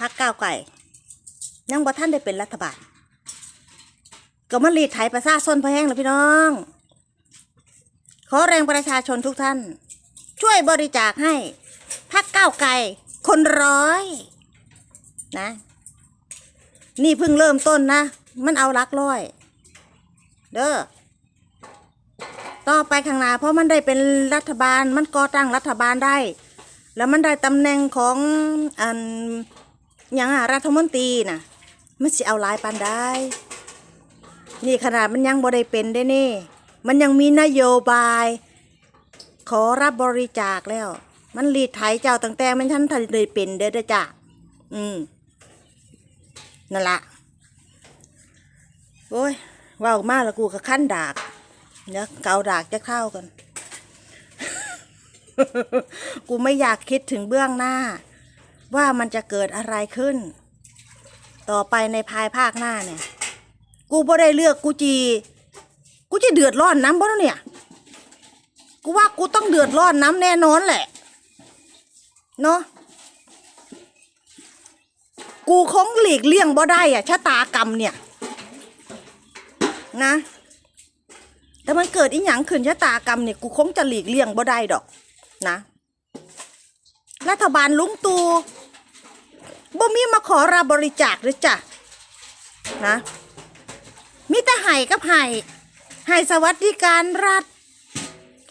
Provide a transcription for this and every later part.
พักก้าวไก่ยังบ่ท่านได้เป็นรัฐบาลก็มาลีดไถประชาชนพแห้งแล้วพี่น้อง ขอแรงประชาชนทุกท่าน ช่วยบริจาคให้พักก้าวไก่คนร้อย นะ นี่เพิ่งเริ่มต้นนะ มันเอาลักร้อย เด้อต่อไปข้างหน้าเพราะมันได้เป็นรัฐบาลมันก่อตั้งรัฐบาลได้ แล้วมันได้ตำแหน่งของอัน ย่างอะรัฐมนตรีน่ะ มันสิเอาลายปานได้ นี่ขนาดมันยังบ่ได้เป็นได้นี่ มันยังมีนโยบาย ขอรับบริจาคแล้ว มันรีดไถเจ้าตั้งแต่มันท่านทันได้เป็นเด้อจ้ะอืมนั่นละโอ้ยว้าวมากแล้วกูก็ขั้นดากเดี๋ยเกาดากจะเข้ากัน กูไม่อยากคิดถึงเบื้องหน้า ว่ามันจะเกิดอะไรขึ้น ต่อไปในภายภาคหน้าเนี่ย กูบ่ได้เลือกกูจี กูจะเดือดร้อนน้ำบ่แล้วเนี่ย กูว่ากูต้องเดือดร้อนน้ำแน่นอนแหละ เนาะกูคงหลีกเลี่ยงบ่ได้อะชะตากรรมเนี่ย นะ แต่มันเกิดอีหยังขึ้นชะตากรรมเนี่ย กูคงจะหลีกเลี่ยงบ่ได้ดอก นะ รัฐบาลลุงตูบ่มีมาขอรับบริจาคเลยจ้ะนะมีแต่ไห้กับไห้ไห้สวัสดิการรัฐ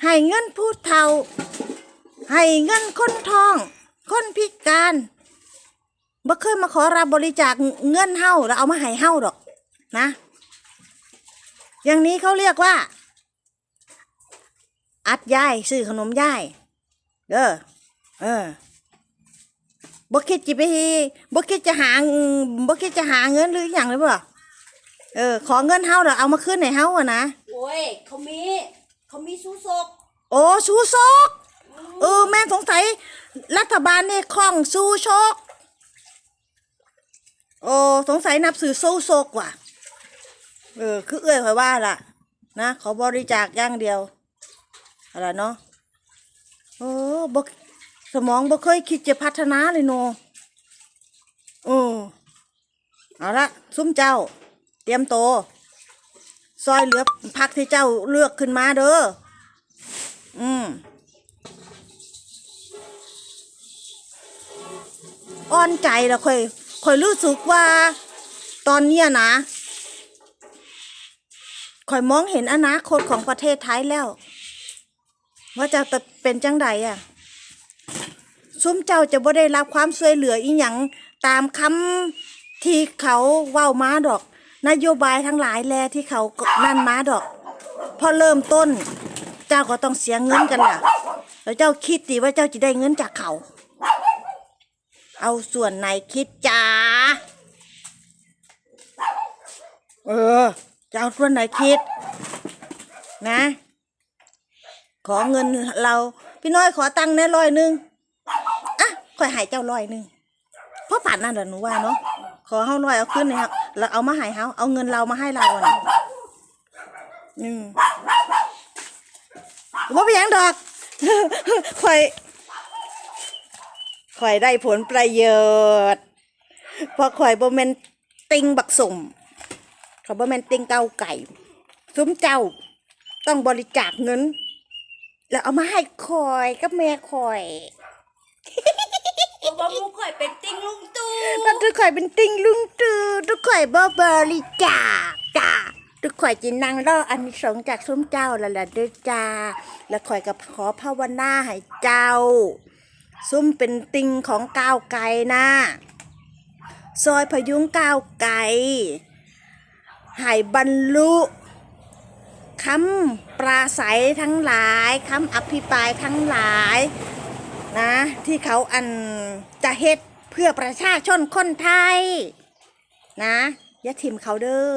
ไห้เงินผู้เฒ่าไห้เงินคนท้อง คนพิการบ่เคยมาขอรับบริจาคเงินเฮาแล้วเอามาให้เฮาดอกนะ อย่างนี้เขาเรียกว่า อัดย่ายซื้อขนมย่ายเด้อ เออบ่คิดจะไปบ่คิดจะหาบ่คิดจะหาเงินหรืออย่างเลยบ่เออ ขอเงินเฮาแล้วเอามาคืนให้เฮาอะนะโอ้ยเขามีเขามีสู้ศกโอ้ชูโซกเออแม่สงสัย รัฐบาลนี่คล่องสู้โชกโอ้สงสัยนับสื่อสู้โซกว่ะเออ คือเอื้อยคอยว่าล่ะ นะขอบริจาคอย่างเดียวอะไรเนาะโอ้บก สมองบ่เคยคิดจะพัฒนาเลยโนโอ้เอาละซุ้มเจ้า เตรียมโต ซอยเหลือพักที่เจ้าเลือกขึ้นมาเด้อ อืมอ่อนใจแล้วค่อยค่อยรู้สึกว่า ตอนเนี้ยนะค่อยมองเห็นอนาคตของประเทศไทยแล้ว ว่าจะเป็นจังใดอะ ซุ้มเจ้าจะบ่ได้รับความช่วยเหลืออีหยังตามคำที่เขาเว้ามาดอก นโยบายทั้งหลายแลที่เขานั่นมาดอก พอเริ่มต้น เจ้าก็ต้องเสียเงินกันล่ะ แล้วเจ้าคิดดีว่าเจ้าจะได้เงินจากเขา เอาส่วนไหนคิดจ้าเออจะเอาส่วนไหนคิด นะ ขอเงินเรา พี่น้อยขอตังค์แน่ร้อยหนึ่ง คอยหายเจ้าร้อยหนึ่งเพราะป่านนั่นแหละหนูว่าเนาะขอเฮาร้อยเอาขึ้นเลยครับแล้วเอามาให้เฮาเอาเงินเรามาให้เราอะนะอืมว่าไปนยังดอกข่อยข่อยได้ผลประโยชน์เพราะข่อยบ่แมนติงบักสมข่อยบ่แมนติงเก้าไก่ซุ้มเจ้าต้องบริจาคเงิน แล้วเอามาให้ข่อยกับแม่ข่อย ว่าหมูข่อยเป็นติงลุงตู่มันทุกข่อยเป็นติงลุงตือทุกข่อยบ่บริจาคจ้าทุกข่อยจินั่งรออันสงจากซุ้มเจ้าแล้วล่ะเด้อจ้า แล้วข่อยกับขอภาวนาให้เจ้า ซุ้มเป็นติงของก้าวไก่นะซอยพยุงก้าวไก่ให้บรรลุคำปราศัยทั้งหลายคำอภิปรายทั้งหลาย นะที่เขาอันจะเฮ็ดเพื่อประชาชนคนไทย นะย่าทิมเขาเด้อ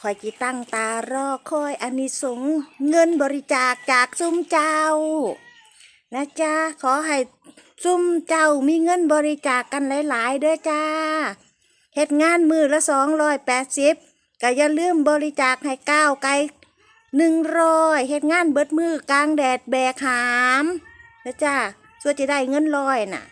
คอยกีตั้งตารอคอยอานิสงเงินบริจาคจากซุ้มเจ้า นะจ๊ะขอให้ซุ้มเจ้ามีเงินบริจาคกันหลาย ๆ เด้อจ้าเฮ็ดงานมือละสองร้อยแปดสิบก็อย่าลืมบริจาคให้ก้าวไกลหนึ่งร้อยเฮ็ดงานเบิดมือกลางแดดแบกหามนะจ้า ส่วนจะได้เงินลอยน่ะ